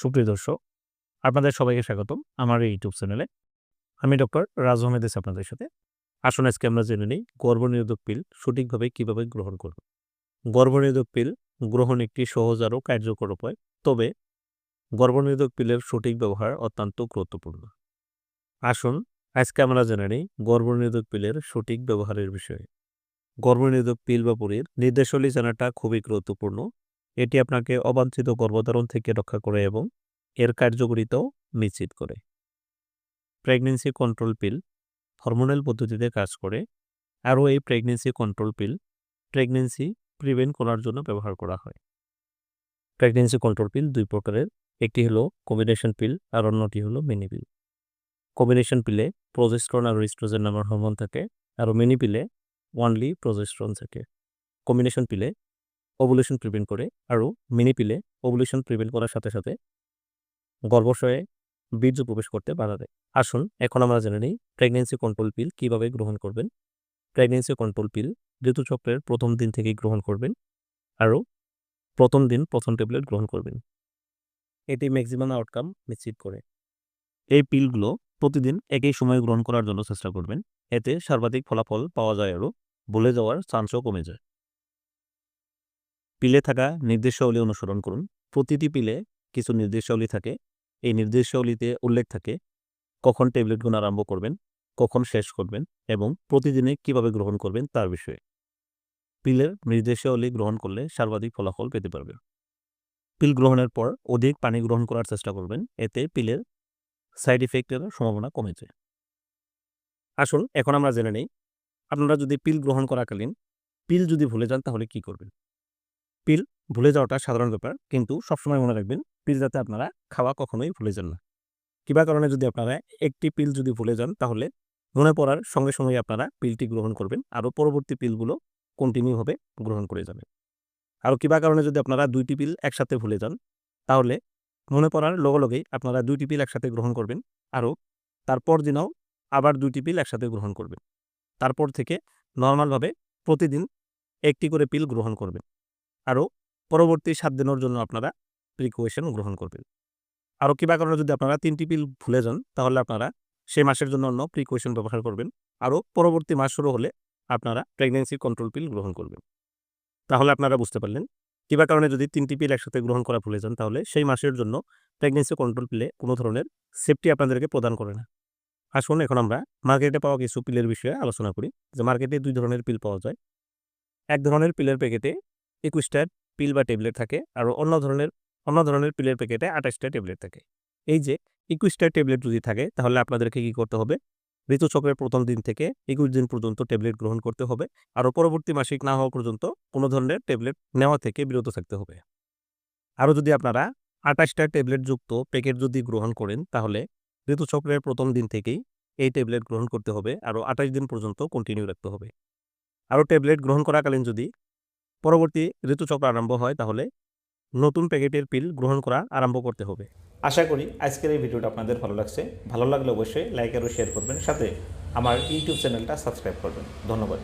সুপ্রিয় দর্শক, আপনাদের সবাইকে স্বাগতম আমার এই ইউটিউব চ্যানেলে। আমি ডক্টর রাজু আহমেদ আপনাদের সাথে। আসুন আজকে আমরা জেনে নিই গর্ভনিরোধক পিল সঠিকভাবে কীভাবে গ্রহণ করব। গর্ভনিরোধক পিল গ্রহণ একটি সহজ আরও কার্যকর উপায়, তবে গর্ভনিরোধক পিলের সঠিক ব্যবহার অত্যন্ত গুরুত্বপূর্ণ। আসুন আজকে আমরা জেনে নিই গর্ভনিরোধক পিলের সঠিক ব্যবহারের বিষয়ে। গর্ভনিরোধক পিল বা পুরীর নির্দেশাবলী জানাটা খুবই গুরুত্বপূর্ণ। এটি আপনাকে অবাঞ্ছিত গর্ভধারণ থেকে রক্ষা করে এবং এর কার্যকরিতাও নিশ্চিত করে। প্রেগনেন্সি কন্ট্রোল পিল হরমোনাল পদ্ধতিতে কাজ করে। আরও এই pregnancy control pill pregnancy prevent করার জন্য ব্যবহার করা হয়। প্রেগনেন্সি কন্ট্রোল পিল দুই প্রকারের, একটি হলো কম্বিনেশন পিল আর অন্যটি হলো মিনি পিল। কম্বিনেশন পিলে প্রজেস্ট্রন আর রিস্ট্রোজেন নামের হরমোন থাকে আর মিনি পিলে ওয়ানলি প্রজেস্ট্রন থাকে। কম্বিনেশন পিলে ওভুলেশন প্রিভেন্ট করে আরও মিনি পিলে ওভুলেশন প্রিভেন্ট করার সাথে সাথে গর্ভাশয়ে বীর্য প্রবেশ করতে বাধা দেয়। আসুন, এখন আমরা জেনে নিই প্রেগনেন্সি কন্ট্রোল পিল কীভাবে গ্রহণ করবেন। প্রেগনেন্সি কন্ট্রোল পিল ঋতুচক্রের প্রথম দিন থেকেই গ্রহণ করবেন আরও প্রথম দিন প্রথম ট্যাবলেট গ্রহণ করবেন। এটি ম্যাক্সিমাম আউটকাম নিশ্চিত করে। এই পিলগুলো প্রতিদিন একই সময়ে গ্রহণ করার জন্য চেষ্টা করবেন। এতে সর্বাধিক ফলাফল পাওয়া যায় আরও, বলে যাওয়ার চান্সও কমে যায়। পিলে থাকা নির্দেশাবলী অনুসরণ করুন। প্রতিটি পিলে কিছু নির্দেশাবলী থাকে। এই নির্দেশাবলীতে উল্লেখ থাকে কখন ট্যাবলেটগুলো আরম্ভ করবেন, কখন শেষ করবেন এবং প্রতিদিনে কীভাবে গ্রহণ করবেন তার বিষয়ে। পিলের নির্দেশাবলী গ্রহণ করলে সর্বাধিক ফলাফল পেতে পারবেন। পিল গ্রহণের পর অধিক পানি গ্রহণ করার চেষ্টা করবেন, এতে পিলের সাইড ইফেক্টের সম্ভাবনা কমে যায় আসুন, এখন আমরা জেনে নেই। আপনারা যদি পিল গ্রহণ করাকালীন পিল যদি ভুলে যান তাহলে কি করবেন? পিল ভুলে যাওয়াটা সাধারণ ব্যাপার। কিন্তু সবসময় মনে রাখবেন, পিল যাতে আপনারা খাওয়া কখনোই ভুলে যান না। কিবা কারণে যদি আপনারা একটি পিল যদি ভুলে যান, তাহলে মনে পড়ার সঙ্গে সঙ্গে আপনারা পিলটি গ্রহণ করবেন আরও পরবর্তী পিলগুলো কন্টিনিউভাবে গ্রহণ করে যাবেন আরও কিবা কারণে যদি আপনারা দুইটি পিল একসাথে ভুলে যান, তাহলে মনে পড়ার লগে লগেই আপনারা দুইটি পিল একসাথে গ্রহণ করবেন আরও তারপর দিনও আবার দুইটি পিল একসাথে গ্রহণ করবেন। তারপর থেকে নর্মালভাবে প্রতিদিন একটি করে পিল গ্রহণ করবেন। আরও পরবর্তী সাত দিনের জন্য আপনারা প্রিকুয়েশন গ্রহণ করবেন। আরও কিবা কারণে যদি আপনারা তিনটি পিল ভুলে যান, তাহলে আপনারা সেই মাসের জন্য অন্য প্রিকুয়েশন ব্যবহার করবেন। আরও পরবর্তী মাস শুরু হলে আপনারা প্রেগনেন্সি কন্ট্রোল পিল গ্রহণ করবেন। তাহলে আপনারা বুঝতে পারলেন কিবা কারণে যদি তিনটি পিল একসাথে গ্রহণ করা ভুলে যান, তাহলে সেই মাসের জন্য প্রেগনেন্সি কন্ট্রোল পিলে কোনো ধরনের সেফটি আপনাদেরকে প্রদান করে না। আসুন, এখন আমরা মার্কেটে পাওয়া কিছু পিলের বিষয়ে আলোচনা করি। যে মার্কেটে দুই ধরনের পিল পাওয়া যায়। এক ধরনের পিলের প্যাকেটে একুশটা পিল বা ট্যাবলেট থাকে আর অন্য ধরনের অন্য ধরনের পিলের প্যাকেটে আঠাশটা ট্যাবলেট থাকে। এই যে একুশটা ট্যাবলেট যদি থাকে তাহলে আপনাদেরকে কি করতে হবে? ঋতুচক্রের প্রথম দিন থেকে একুশ দিন পর্যন্ত ট্যাবলেট গ্রহণ করতে হবে। আরও পরবর্তী মাসিক না হওয়া পর্যন্ত কোনো ধরনের ট্যাবলেট নেওয়া থেকে বিরত থাকতে হবে। আরও যদি আপনারা আঠাশটা ট্যাবলেট যুক্ত প্যাকেট যদি গ্রহণ করেন তাহলে ঋতুচক্রের প্রথম দিন থেকেই এই ট্যাবলেট গ্রহণ করতে হবে। আরও আঠাশ দিন পর্যন্ত কন্টিনিউ রাখতে হবে। আরও ট্যাবলেট গ্রহণ করাকালীন যদি পরবর্তী ঋতুচক্র আরম্ভ হয়, তাহলে নতুন প্যাকেটের পিল গ্রহণ করা আরম্ভ করতে হবে। আশা করি আজকের এই ভিডিওটা আপনাদের ভালো লাগছে। ভালো লাগলে অবশ্যই লাইক আরও শেয়ার করবেন। সাথে আমার ইউটিউব চ্যানেলটা সাবস্ক্রাইব করবেন। ধন্যবাদ।